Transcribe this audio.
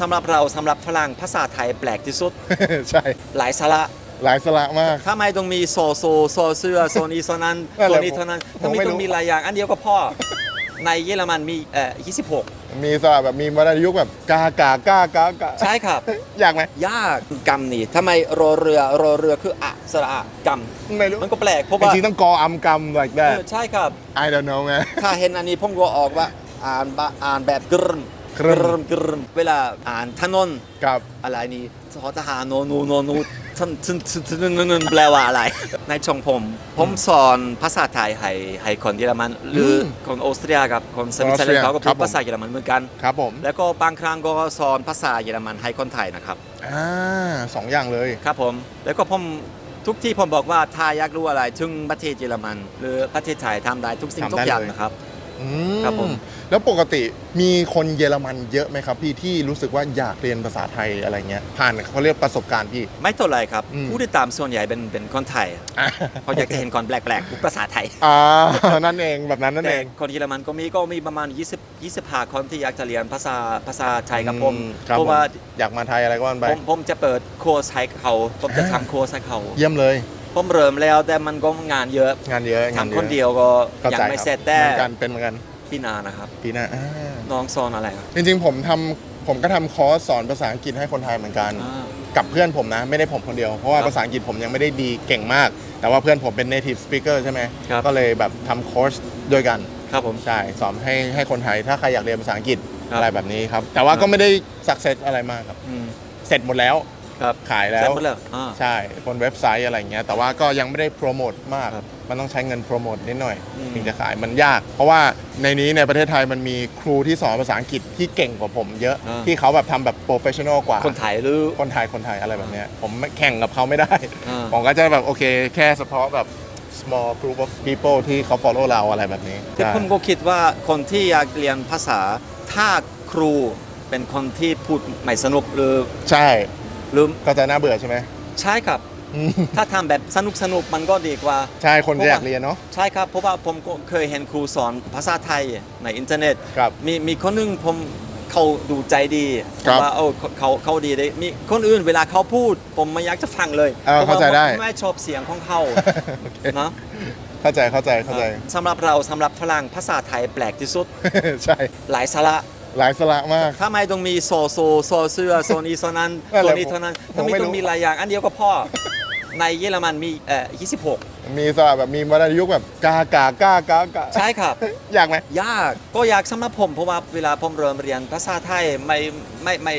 สำหรับเราสำหรับฝรั่งภาษาไทยแปลกที่สุด ใช่ หลายสาระหลายสระมากถ้าไม่ต้องมีโซโซโซเสื้อโซนี้โซนั้นนั่นโซแหละนี้เท่านั้นผมถ้าไม่ไม่รู้ ต้องมีหลายอย่างอันเดียวก็พอในเยอรมันมีเอ่อ26 มีสระแบบมีวรรณยุกต์แบบกากากากากาใช่ครับ อยากไหมยากกรรมนี่ทำไมรอเรือรอเรือคืออะสระอะกรรมไม่รู้มันก็แปลกเพราะจว่าริงๆต้องกออำกรรม like เอ that อใช่ครับ I don't know ไง ถ้าเห็นอันนี้ผมก็ออกว่าอ่านบะอ่านแบบกรึม กรึม มกรึมเวลาอ่านถนนกับ อะไรนี่ทอทหารโนนูโนนูท่านท่านท่านท่านท่านแปลว่าอะไร ในช่องผม ผมสอนภาษาไทยให้ให้คนเยอรมัน หรืออมคนออสเตรียกับคนสวิตเซอร์แลนด์เขาก็ครัพูบดผม ภาษาเยอรมันเหมือนกัน ครับผมแล้วก็บางครั้งก็สอนภาษาเยอรมันให้คนไทยนะครับ อ่าสองอย่างเลย ครับผมแล้วก็ผมทุกที่ผมบอกว่าถ้าอยากรู้อะไรถึงประเทศเยอรมัน หรือประเทศไทยทำได้ทุกสิ่งทำทุได้กอย่างเลย นะครับ อืครับผม แล้วปกติมีคนเยอรมันเยอะไหมครับพี่ที่รู้สึกว่าอยากเรียนภาษาไทยอะไรเงี้ยผ่านเขาเรียกประสบการณ์พี่ ไม่เท่าไรครับ อืม ผู้ติดตามส่วนใหญ่เป็นเป็นคนไทยอะเขาอยากจะเห็นก่อนแปลกๆพูดภาษาไทยอ่านั่นเองแบบนั้นนั่นแต่เอง คนเยอรมันก็มีก็มีประมาณ 20 25 คนที่อยากจะเรียนภาษาภาษาไทยกับผมอืครับเพราะว่าผมอยากมาไทยอะไรก็ว่าไปผมผมจะเปิดโค้ชให้เขา ผมจะทำโค้ชให้เขาเยี่ยมเลย ผมเริ่มแล้วแต่มันก็งานเยอะงานเยอะงานเยทำอะคนเดียวก็เข้ายังใจไม่ครับเสร็จแต่ เหมือนกันเป็นเหมือนกัน พี่นานะครับ ปีหน้าอ่าน้องสอนอะไรครับ จริงๆผมทำผมก็ทำคอร์สสอนภาษาอังกฤษให้คนไทยเหมือนกัน อ่ากับเพื่อนผมนะ ไม่ได้ผมคนเดียว เพราะว่าครับภาษาอังกฤษผมยังไม่ได้ดีเก่งมาก แต่ว่าเพื่อนผมเป็น native speaker ใช่ไหมครับ ก็เลยแบบทำคอร์สด้วยกัน ครับผม ใช่สอนให้ให้คนไทยถ้าใครอยากเรียนภาษาอังกฤษครับอะไรแบบนี้ครับ แต่ว่าก็ไม่ได้ success อะไรมากครับ อืมเสร็จหมดแล้วครับขายแล้เสร็จว หมดแล้วอ่า ใช่บนเว็บไซต์อะไรอย่างเงี้ยแต่ว่าก็ยังไม่ได้โปรโมทมากครับ มันต้องใช้เงินโปรโมทนิดหน่อยอืมถึงจะขายมันยาก เพราะว่าในนี้ในประเทศไทยมันมีครูที่สอนภาษาอังกฤษที่เก่งกว่าผมเยอะอ่าที่เขาแบบทำแบบโปรเฟชชั่นอลกว่า คนไทยหรือคนไทยคนไทยอะไรแบบเนี้ยผมไม่แข่งกับเขาไม่ได้อ่าผมก็จะแบบโอเค แค่เฉพาะแบบ small group of people ที่เขา follow เราอะไรแบบนี้แต่ใช่ผมก็คิดว่าคนที่อยากเรียนภาษาถ้าครูเป็นคนที่พูดไม่สนุกหรือใช่หรือก็จะน่าเบื่อใช่ไหมใช่ครับอืม ถ้าทำแบบสนุกสนุกมันก็ดีกว่า ใช่คนจะอยากเรียนเนาะ ใช่ครับเพราะว่าผมก็เคยเห็นครูสอนภาษาไทยในอินเทอร์เน็ตครับมีมีคนหนึงผมเขาดูใจดีครับ ว่าโอ้เขาเขาดีเลยมีคนอื่นเวลาเขาพูด ผมไม่อยากจะฟังเลยเออเข้าใจได้พระว่ไม่ชอบเสียงของเขาโอเคเนาะเข้าใจเข้าใจเข้าใจ สำหรับเราสำหรับฝรั่งภาษาไทยแปลกที่สุด ใช่ หลายสาระหลายสระมาก ถ้าไม่ต้องมีโซโซโซเสื้อโซนี้โซนั้นนั่นโซแหละนี้เท่านั้นผมถ้าไม่ไม่ต้องรู้มีหลายอย่างอันเดียวก็พอ ในเยอรมันมีเอ่อ26 มีสระแบบมีวรรณยุกต์แบบกากากากากาใช่ครับ อยากไหม ยากก็อยากสำหรับผมเพราะว่าเวลาผมเริ่มเรียนภาษาไทยไม่ไม่ไม่